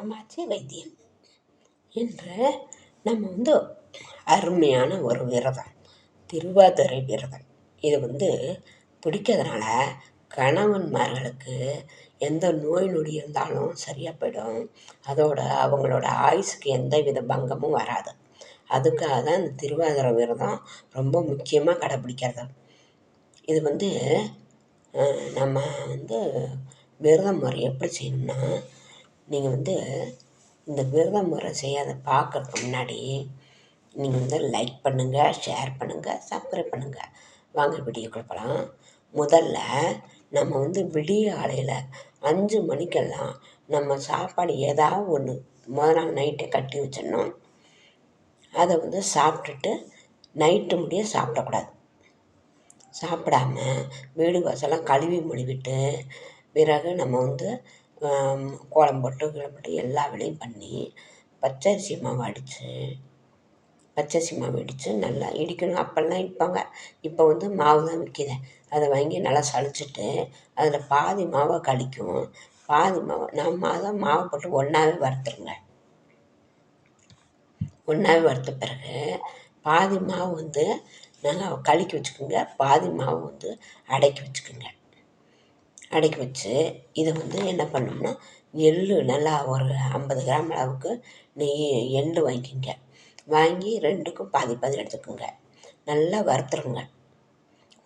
காமாட்சி வைத்தியம் என்று நம்ம வந்து அருமையான ஒரு விரதம் திருவாதிரை விரதம். இது வந்து பிடிக்கிறதுனால கணவன்மார்களுக்கு எந்த நோய் நொடி இருந்தாலும் சரியாக போயிடும். அதோட அவங்களோட ஆயுசுக்கு எந்த வித பங்கமும் வராது. அதுக்காக தான் இந்த திருவாதிரை விரதம் ரொம்ப முக்கியமாக கடைப்பிடிக்கிறது இது வந்து நம்ம வந்து விரதம் முறை எப்படி செய்யணும்னா நீங்கள் வந்து இந்த விரத முறை செய்யாத பார்க்குறதுக்கு முன்னாடி நீங்கள் வந்து லைக் பண்ணுங்கள் ஷேர் பண்ணுங்கள் சப்ஸ்கிரைப் பண்ணுங்கள் வாங்க வீடியோக்குள்ள போகலாம் முதல்ல நம்ம வந்து விடிய காலையில் அஞ்சு மணிக்கெல்லாம் நம்ம சாப்பாடு ஏதாவது ஒன்று முத நாள் நைட்டே கட்டி வச்சிடணும். அதை வந்து சாப்பிட்டுட்டு நைட்டு முடிய சாப்பிடக்கூடாது. சாப்பிடாம வீடு வாசலாம் கழுவி மொழிவிட்டு பிறகு நம்ம வந்து கோலம் போட்டு கீலம் போட்டு எல்லா வேலையும் பண்ணி பச்சரிசி மாவு அடித்து பச்சரிசி மாவு இடித்து நல்லா இடிக்கணும். அப்போல்லாம் இடிப்பாங்க. இப்போ வந்து மாவு தான் விற்கிது அதை வாங்கி நல்லா சளிச்சிட்டு அதில் பாதி மாவை கழிக்கும். பாதி மாவை நம்ம அதை மாவு போட்டு ஒன்றாவே வறுத்துருங்க. ஒன்றாவே வறுத்த பிறகு பாதி மாவு வந்து நல்லா கலக்கி வச்சுக்கோங்க. பாதி மாவு வந்து அடக்கி வச்சுக்கோங்க. அடக்கி வச்சு இதை வந்து என்ன பண்ணோம்னா எள் நல்லா ஒரு ஐம்பது கிராம் அளவுக்கு நெய் எள் வாங்கிக்கங்க. வாங்கி ரெண்டுக்கும் பாதி பாதி எடுத்துக்கோங்க. நல்லா வறுத்துருங்க.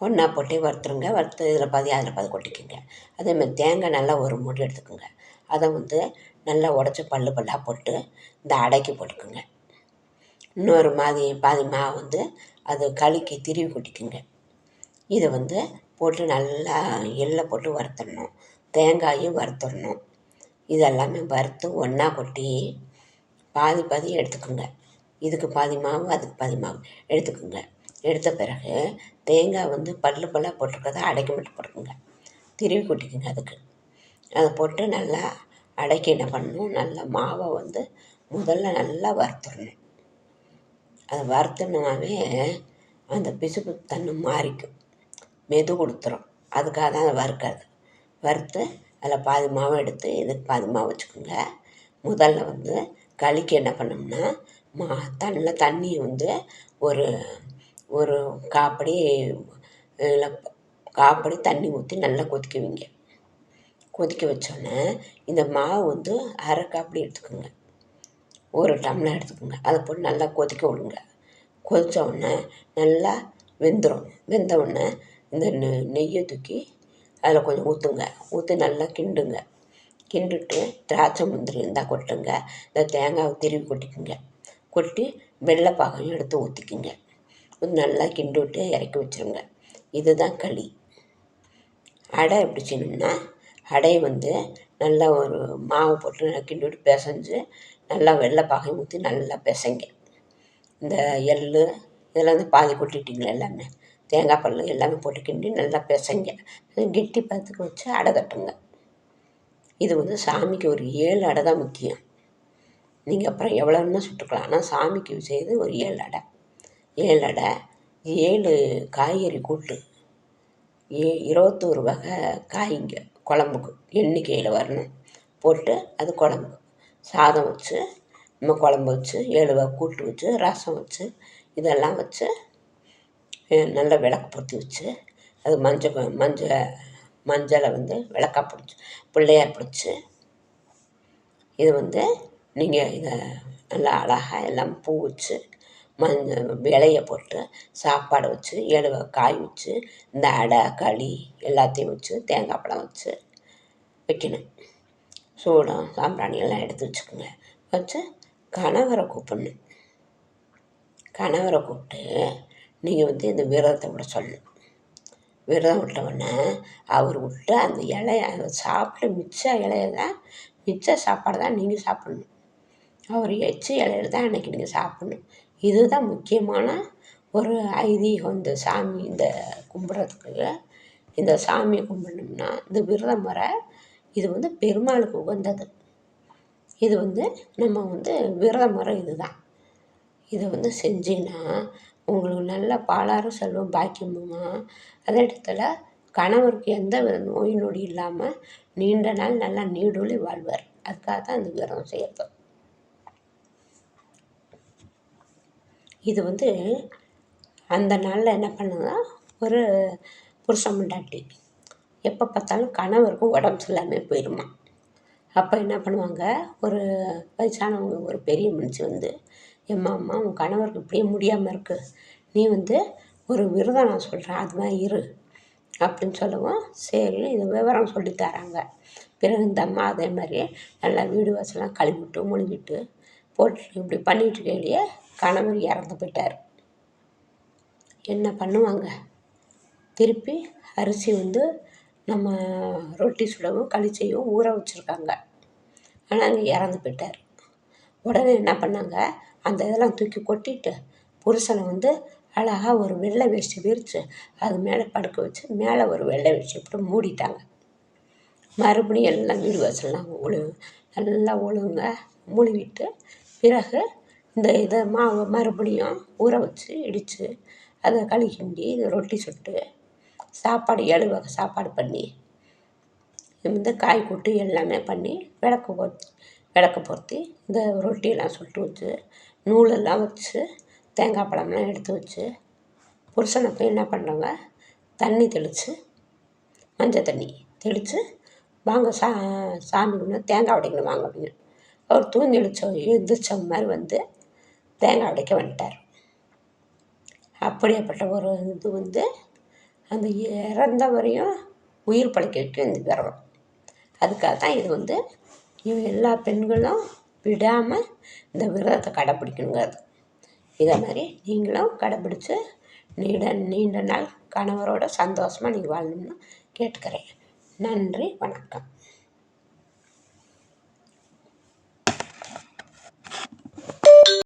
ஒன்றா போட்டே வறுத்துருங்க. வறுத்து இதில் பாதி அதில் பாதி கொட்டிக்கோங்க. அதேமாதிரி தேங்காய் நல்லா ஒரு மூடி எடுத்துக்கோங்க. அதை வந்து நல்லா உடச்சி பல்லு பல்லாக போட்டு இந்த அடைக்கி போட்டுக்குங்க. இன்னொரு மாதிரி பாதி மாவு வந்து அது கழுக்கி திருவி கொட்டிக்குங்க. இதை வந்து போட்டு நல்லா எள்ளை போட்டு வறுத்துடணும். தேங்காயும் வறுத்துடணும். இதெல்லாமே வறுத்து ஒன்றா கொட்டி பாதி பாதி எடுத்துக்கோங்க. இதுக்கு பாதி மாவு அதுக்கு பாதி மாவு எடுத்துக்கோங்க. எடுத்த பிறகு தேங்காய் வந்து பல்லு பல்லாக போட்டிருக்கறத அடைக்க மட்டும் போட்டுக்கோங்க. திருவி கொட்டிக்கோங்க அதுக்கு. அதை போட்டு நல்லா அடைக்க என்ன பண்ணணும்? நல்லா மாவை வந்து முதல்ல நல்லா வறுத்துடணும். அதை வறுத்தணுமாவே அந்த பிசுப்பு தன்மை மாறிக்கும். மெது கொடுத்துரும். அதுக்காக தான் அதை வறுக்கிறது. வறுத்து அதில் பாதி மாவு எடுத்து இதுக்கு பாதி மாவு வச்சுக்கோங்க. முதல்ல வந்து களிக்கு என்ன பண்ணோம்னா மா தண்ணில் தண்ணியை வந்து ஒரு ஒரு காப்படி இல்லை காப்படி தண்ணி ஊற்றி நல்லா கொதிக்க வைங்க. கொதிக்க வச்சோடனே இந்த மாவு வந்து அரை காப்படி எடுத்துக்கோங்க. ஒரு டம்ளர் எடுத்துக்கோங்க. அதை போட்டு நல்லா கொதிக்க விடுங்க. கொதித்த உடனே நல்லா வெந்துடும் வெந்த உடனே இந்த நெ நெய்யை தூக்கி அதில் கொஞ்சம் ஊற்றுங்க. ஊற்றி நல்லா கிண்டுங்க. கிண்டிட்டு திராட்சை முந்திரி இருந்தால் கொட்டுங்க. இந்த தேங்காவை திருவி கொட்டிக்குங்க. கொட்டி வெள்ளைப்பாகையும் எடுத்து ஊற்றிக்குங்க நல்லா கிண்டி விட்டு இறக்கி வச்சுருங்க. இதுதான் களி. அடை எப்படி செய்யணும்னா அடையை வந்து நல்லா ஒரு மாவு போட்டு நல்லா கிண்டி விட்டு பிசைஞ்சு நல்லா வெள்ளைப்பாகையும் ஊற்றி நல்லா பிசைங்க. இந்த எள் இதெல்லாம் வந்து பாதி கொட்டிட்டிங்களே எல்லாமே? தேங்காய் பல் எல்லாமே போட்டு கிண்டி நல்லா பிசைங்க கெட்டி பார்த்துக்க வச்சு அடை தட்டுங்க. இது வந்து சாமிக்கு ஒரு ஏழு அடை தான் முக்கியம். நீங்கள் அப்புறம் எவ்வளோன்னா சுட்டுக்கலாம். ஆனால் சாமிக்கு செய்து ஒரு ஏழு அடை. ஏழு அடை ஏழு காய்கறி கூட்டு ஏ இருபத்தோரு வகை காய்ங்க குழம்புக்கு எண்ணிக்கையில் வரணும். போட்டு அது குழம்பு. சாதம் வச்சு நம்ம குழம்பு வச்சு ஏழு வகை கூட்டு வச்சு ரசம் வச்சு இதெல்லாம் வச்சு நல்ல விளக்கு பொருத்தி வச்சு அது மஞ்சள் மஞ்சள் மஞ்சளை வந்து விளக்கா பிடிச்சி பிள்ளையார் பிடிச்சி இது வந்து நீங்கள் இதை நல்லா அழகாக எல்லாம் பூ வச்சு மஞ்சள் இலைய போட்டு சாப்பாடு வச்சு ஏழு காய் வச்சு இந்த அடை களி எல்லாத்தையும் வச்சு தேங்காய் பழம் வச்சு வைக்கணும். சூடம் சாம்பிராணி எல்லாம் எடுத்து வச்சுக்கோங்க. வச்சு கணவரை கூப்பிடணும். கணவரை கூப்பிட்டு நீங்கள் வந்து இந்த விரதத்தை விட சொல்லணும் விரதம் விட்டவுடனே அவர் விட்டு அந்த இலைய அதை சாப்பிட்டு மிச்ச இலைய தான் மிச்ச சாப்பாடு தான் நீங்கள் சாப்பிட்ணும். அவர் எச்ச இலையில தான் அன்றைக்கி நீங்கள் சாப்பிட்ணும். இதுதான் முக்கியமான ஒரு ஐதீகம். இந்த சாமி இந்த கும்பிட்றதுக்கு இந்த சாமியை கும்பிடணும்னா இந்த விரதம் முறை இது வந்து பெருமாளுக்கு உகந்தது. இது வந்து நம்ம வந்து விரத முறை இதுதான். இதை வந்து செஞ்சீங்கன்னா உங்களுக்கு நல்ல பாலாறு செல்வம் பாக்கியமுமா அதே இடத்துல கணவருக்கு எந்த வித நோய் நொடி இல்லாமல் நீண்ட நாள் நல்லா நீடூழி வாழ்வார். அதுக்காக தான் இந்த விரதம் செய்கிறது இது வந்து அந்த நாளில் என்ன பண்ணுங்க ஒரு புருஷன் முண்டாட்டி. எப்போ பார்த்தாலும் கணவருக்கும் உடம்பு சரியில்லாமல் போயிடுமா அப்போ என்ன பண்ணுவாங்க? ஒரு வயசானவங்க ஒரு பெரிய மனுஷன் வந்து எம்மா அம்மா உன் கணவருக்கு இப்படியே முடியாமல் இருக்குது நீ வந்து ஒரு விரதம் நான் சொல்கிறேன் அது மாதிரி இரு அப்படின்னு சொல்லவும் சரி இது விவரம் சொல்லி தராங்க. பிறகு இந்த அம்மா அதே மாதிரி நல்லா வீடு வாசலாம் கழுவிட்டு மொழிவிட்டு போட்டு இப்படி பண்ணிட்டு இருக்கையிலேயே கணவர் இறந்து போயிட்டார். என்ன பண்ணுவாங்க? திருப்பி அரிசி வந்து நம்ம ரொட்டி சுடவும் களி செய்யவும் ஊற வச்சுருக்காங்க. ஆனால் அங்கே இறந்து போயிட்டார். உடனே என்ன பண்ணாங்க? அந்த இதெல்லாம் தூக்கி கொட்டிட்டு புருஷனை வந்து அழகா ஒரு வெள்ளை வேஷ்டி விரித்து அது மேலே படுக்க வச்சு மேலே ஒரு வெள்ளை வேஷ்டி போட்டு மூடிட்டாங்க. மறுபடியும் எல்லாம் வீடு வாசல்லாம் ஒழு நல்லா ஒழுங்க மூழுவிட்டு பிறகு இந்த இதை மாவை மறுபடியும் ஊற வச்சு இடித்து அதை களி கிண்டி ரொட்டி சுட்டு சாப்பாடு ஏழு வகை சாப்பாடு பண்ணி இந்த காய் கூட்டு எல்லாமே பண்ணி விளக்கு பொருத்தி விளக்கு பொருத்தி இந்த ரொட்டியெல்லாம் சுட்டு வச்சு நூலெல்லாம் வச்சு தேங்காய் பழம்லாம் எடுத்து வச்சு புருஷனை போய் என்ன பண்ணுறாங்க தண்ணி தெளித்து மஞ்சள் தண்ணி தெளித்து வாங்க சா சாமி கும்பிட தேங்காய் உடைக்கணும் வாங்க அப்படின்னு. அவர் தூங்கி எழுச்ச எழுந்திரிச்ச மாதிரி வந்து தேங்காய் உடைக்க வந்துட்டார். அப்படியாப்பட்ட ஒரு இது வந்து அந்த இறந்தவரையும் உயிர் பழக்க வைக்கும் இந்த விரதம். அதுக்காக தான் இது வந்து இவங்க எல்லா பெண்களும் விடாமல் இந்த விரதத்தை கடைப்பிடிக்கணுங்கிறது. இதை மாதிரி நீங்களும் கடைப்பிடிச்சு நீண்ட நீண்ட நாள் கணவரோட சந்தோஷமாக நீங்கள் வாழணும்னு கேட்டுக்கிறேன். நன்றி வணக்கம்.